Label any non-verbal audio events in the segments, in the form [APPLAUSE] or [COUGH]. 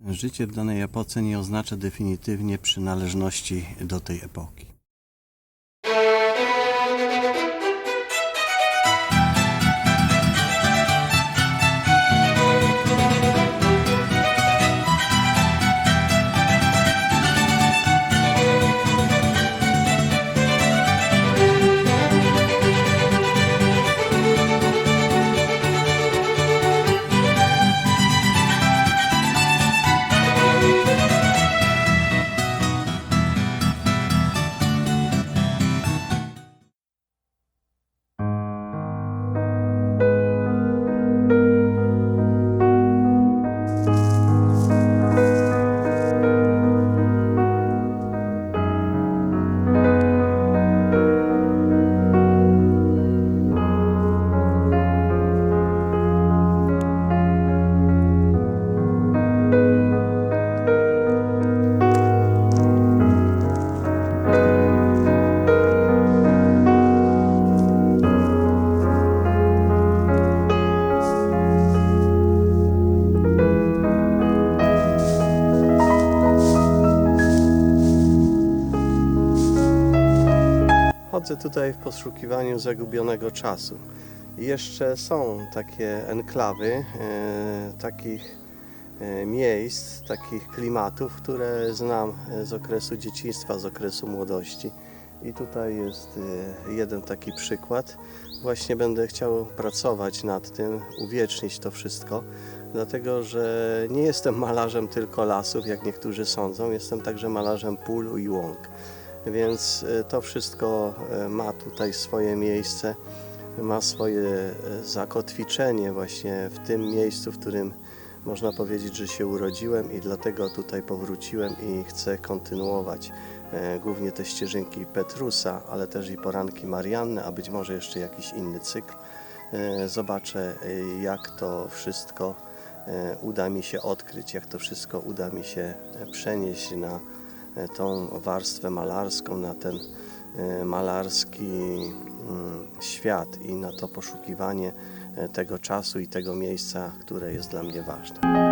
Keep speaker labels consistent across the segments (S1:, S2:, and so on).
S1: Życie w danej epoce nie oznacza definitywnie przynależności do tej epoki. Chodzę tutaj w poszukiwaniu zagubionego czasu. Jeszcze są takie enklawy, e, takich e, miejsc, takich klimatów, które znam e, z okresu dzieciństwa, z okresu młodości. I tutaj jest jeden taki przykład. Właśnie będę chciał pracować nad tym, uwiecznić to wszystko, dlatego że nie jestem malarzem tylko lasów, jak niektórzy sądzą, jestem także malarzem pól i łąk. Więc e, to wszystko e, ma tutaj swoje miejsce, ma swoje e, zakotwiczenie właśnie w tym miejscu, w którym można powiedzieć, że się urodziłem i dlatego tutaj powróciłem i chcę kontynuować głównie te ścieżynki Petrusa, ale też i poranki Marianny, a być może jeszcze jakiś inny cykl. Zobaczę, jak to wszystko uda mi się odkryć, jak to wszystko uda mi się przenieść na tą warstwę malarską, na ten e, malarski mm, świat i na to poszukiwanie e, tego czasu i tego miejsca, które jest dla mnie ważne.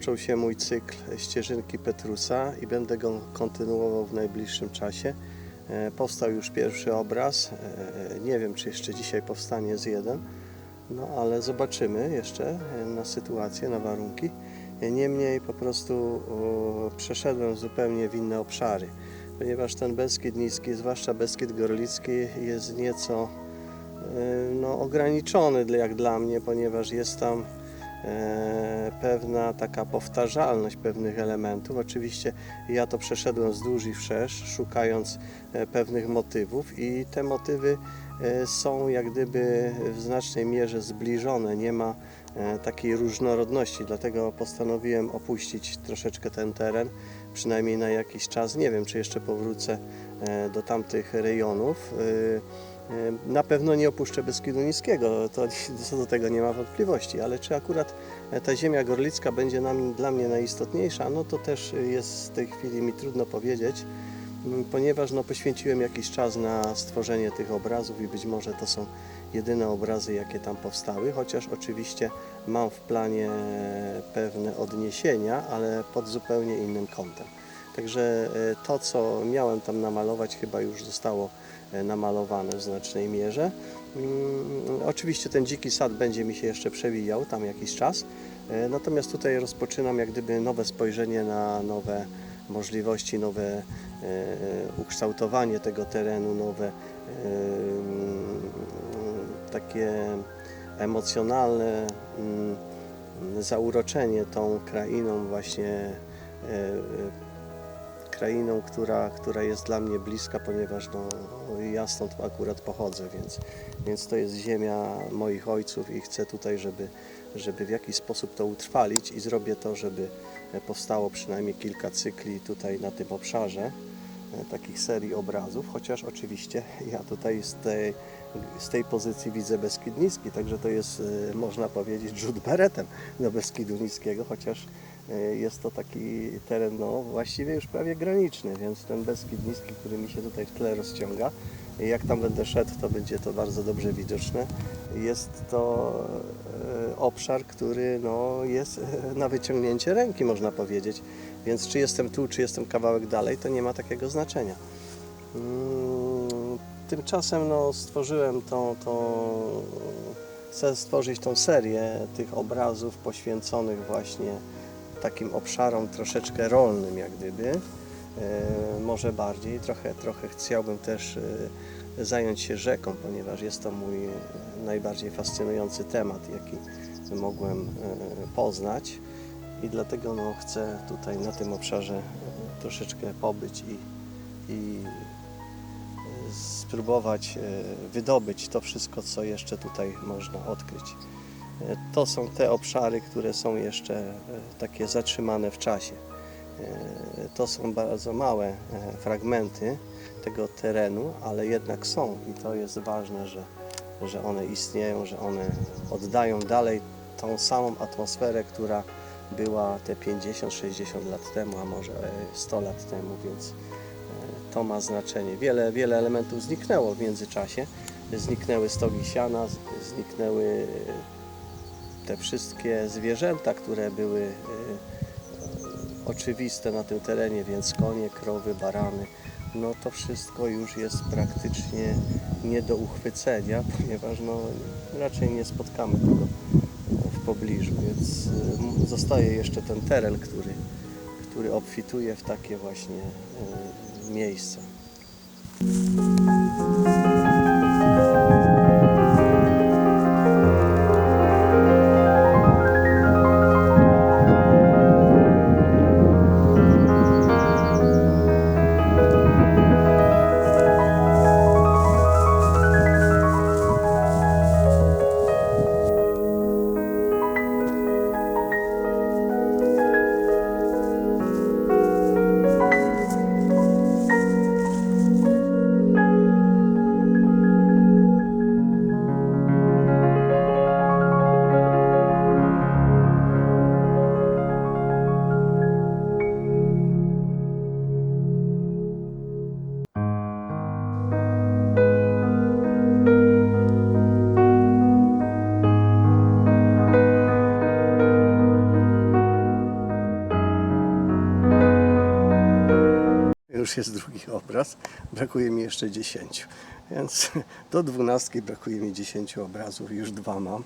S1: Rozpoczął się mój cykl ścieżynki Petrusa i będę go kontynuował w najbliższym czasie. E, Powstał już pierwszy obraz. E, Nie wiem, czy jeszcze dzisiaj powstanie z jeden, no ale zobaczymy jeszcze e, na sytuację, na warunki. Niemniej po prostu przeszedłem zupełnie w inne obszary, ponieważ ten Beskid Niski, zwłaszcza Beskid Gorlicki jest nieco no, ograniczony jak dla mnie, ponieważ jest tam pewna taka powtarzalność pewnych elementów. Oczywiście ja to przeszedłem wzdłuż i wszerz, szukając e, pewnych motywów i te motywy e, są jak gdyby w znacznej mierze zbliżone, nie ma e, takiej różnorodności, dlatego postanowiłem opuścić troszeczkę ten teren, przynajmniej na jakiś czas. Nie wiem, czy jeszcze powrócę e, do tamtych rejonów. E, E, Na pewno nie opuszczę Beskidu Niskiego, to [LAUGHS] co do tego nie ma wątpliwości, ale czy akurat e, ta ziemia gorlicka będzie dla mnie najistotniejsza, no to też jest w tej chwili mi trudno powiedzieć, m, ponieważ no, poświęciłem jakiś czas na stworzenie tych obrazów i być może to są jedyne obrazy, jakie tam powstały, chociaż oczywiście mam w planie pewne odniesienia, ale pod zupełnie innym kątem. Także e, to, co miałem tam namalować, chyba już zostało e, namalowane w znacznej mierze. Mm, Oczywiście ten dziki sad będzie mi się jeszcze przewijał tam jakiś czas. E, Natomiast tutaj rozpoczynam jak gdyby nowe spojrzenie na nowe możliwości, nowe ukształtowanie tego terenu, nowe mm, takie emocjonalne mm, zauroczenie tą krainą właśnie krainą, która, która jest dla mnie bliska, ponieważ no, ja stąd akurat pochodzę, więc, więc to jest ziemia moich ojców i chcę tutaj, żeby, żeby w jakiś sposób to utrwalić i zrobię to, żeby powstało przynajmniej kilka cykli tutaj na tym obszarze, e, takich serii obrazów, chociaż oczywiście ja tutaj z tej, z tej pozycji widzę Beskid Niski, także to jest, e, można powiedzieć, rzut beretem do Beskidu Niskiego, chociaż jest to taki teren no, właściwie już prawie graniczny, więc ten Beskid Niski, który mi się tutaj w tle rozciąga, jak tam będę szedł, to będzie to bardzo dobrze widoczne. Jest to e, obszar, który no, jest na wyciągnięcie ręki, można powiedzieć. Więc czy jestem tu, czy jestem kawałek dalej, to nie ma takiego znaczenia. Mm, Tymczasem no, stworzyłem tą, tą, chcę stworzyć tą serię tych obrazów poświęconych właśnie takim obszarom troszeczkę rolnym jak gdyby, e, może bardziej. Trochę, trochę chciałbym też e, zająć się rzeką, ponieważ jest to mój najbardziej fascynujący temat, jaki mogłem e, poznać i dlatego no, chcę tutaj na tym obszarze troszeczkę pobyć i, i spróbować wydobyć to wszystko, co jeszcze tutaj można odkryć. To są te obszary, które są jeszcze e, takie zatrzymane w czasie. E, To są bardzo małe e, fragmenty tego terenu, ale jednak są i to jest ważne, że, że one istnieją, że one oddają dalej tą samą atmosferę, która była te 50-60 lat temu, a może e, 100 lat temu, więc to ma znaczenie. Wiele, wiele elementów zniknęło w międzyczasie. Zniknęły stogi siana, zniknęły te wszystkie zwierzęta, które były e, oczywiste na tym terenie, więc konie, krowy, barany, no to wszystko już jest praktycznie nie do uchwycenia, [LAUGHS] ponieważ no, raczej nie spotkamy tego w pobliżu, więc e, zostaje jeszcze ten teren, który, który obfituje w takie właśnie e, miejsca. Już jest drugi obraz. Brakuje mi jeszcze 10. Więc do dwunastki brakuje mi 10 obrazów, już dwa mam.